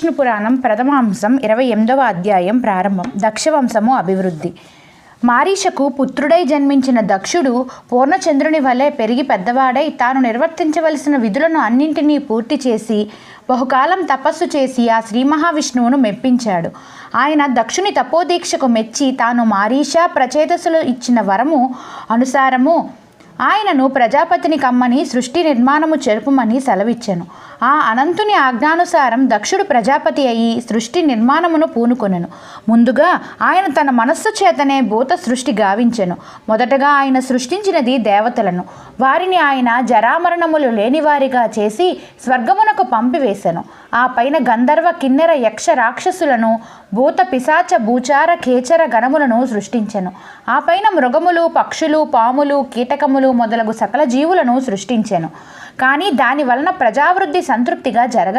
విష్ణు పురాణం ప్రథమాంశం ఇరవై ఎనిమిదవ అధ్యాయం ప్రారంభం. దక్షవంశము అభివృద్ధి. మారీషకు పుత్రుడై జన్మించిన దక్షుడు పూర్ణచంద్రుని వలె పెరిగి పెద్దవాడై తాను నిర్వర్తించవలసిన విధులను అన్నింటినీ పూర్తి చేసి బహుకాలం తపస్సు చేసి ఆ శ్రీ మహావిష్ణువును మెప్పించాడు. ఆయన దక్షుని తపోదీక్షకు మెచ్చి తాను మారీష ప్రచేతసులు ఇచ్చిన వరము అనుసారము ఆయనను ప్రజాపతిని కమ్మని సృష్టి నిర్మాణము చెరుపుమని సెలవిచ్చెను. ఆ అనంతుని ఆజ్ఞానుసారం దక్షుడు ప్రజాపతి అయి సృష్టి నిర్మాణమును పూనుకొనెను. ముందుగా ఆయన తన మనస్సు చేతనే భూత సృష్టి గావించెను. మొదటగా ఆయన సృష్టించినది దేవతలను. వారిని ఆయన జరామరణములు లేనివారిగా చేసి స్వర్గమునకు పంపివేశాను ఆ పైన గంధర్వ కిన్నెర యక్ష రాక్షసులను భూత పిశాచ భూచార కేచర గణములను సృష్టించెను. ఆ పైన మృగములు పక్షులు పాములు కీటకములు మొదలగు సకల జీవులను సృష్టించాను. కానీ దాని వలన ప్రజావృద్ధి సంతృప్తిగా జరగ